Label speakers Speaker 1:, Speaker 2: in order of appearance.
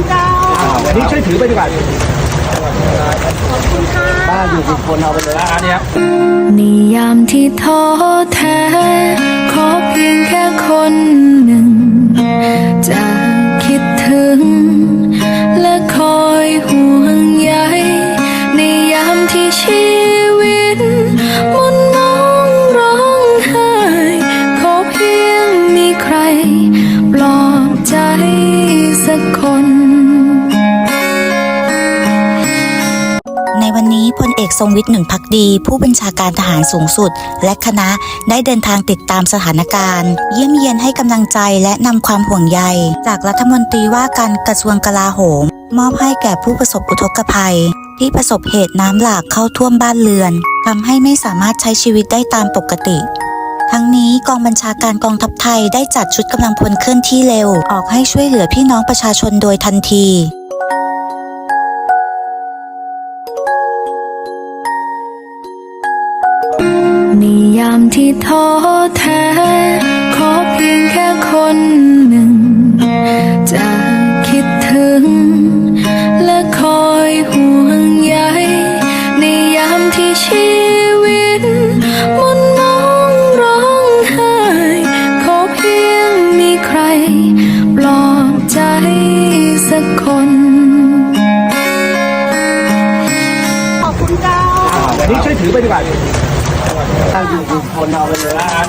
Speaker 1: คุณเจ้า
Speaker 2: อ่าวันนี้ช่วยถือไปดีกว่า
Speaker 1: ขอบคุณค่ะ
Speaker 2: ป้าอยู่เป็นคนเอาไปเลยนะอันนี้ครับ
Speaker 3: นิยามที่ท้อแท้ วันนี้พล
Speaker 4: เอกทรงวิทย์หนึ่งพักดี ผู้บัญชาการทหารสูงสุด และคณะได้เดินทางติดตามสถานการณ์ เยี่ยมเยียนให้กำลังใจและนำความห่วงใย จากรัฐมนตรีว่าการกระทรวงกลาโหม มอบให้แก่ผู้ประสบอุทกภัย ที่ประสบเหตุน้ำหลากเข้าท่วมบ้านเรือนทำให้ไม่สามารถใช้ชีวิตได้ตามปกติทั้งนี้กองบัญชาการกองทัพไทยได้จัดชุดกำลังพลเคลื่อนที่เร็ว ออกให้ช่วยเหลือพี่น้องประชาชนโดยทันที
Speaker 3: นิยามที่ท้อแท้ ขอเพียงแค่คนหนึ่ง จะคิดถึง และคอยห่วงใยในยามที่ชีวิตหมุนมองร้องไห้ขอเพียงมีใคร ปลอบใจสักคน
Speaker 1: ขอบคุณเจ้า
Speaker 2: อ่าวันนี้ช่วยถือไปดีกว่า ป้าอยู่เป็นคนเอาไปเลยนะ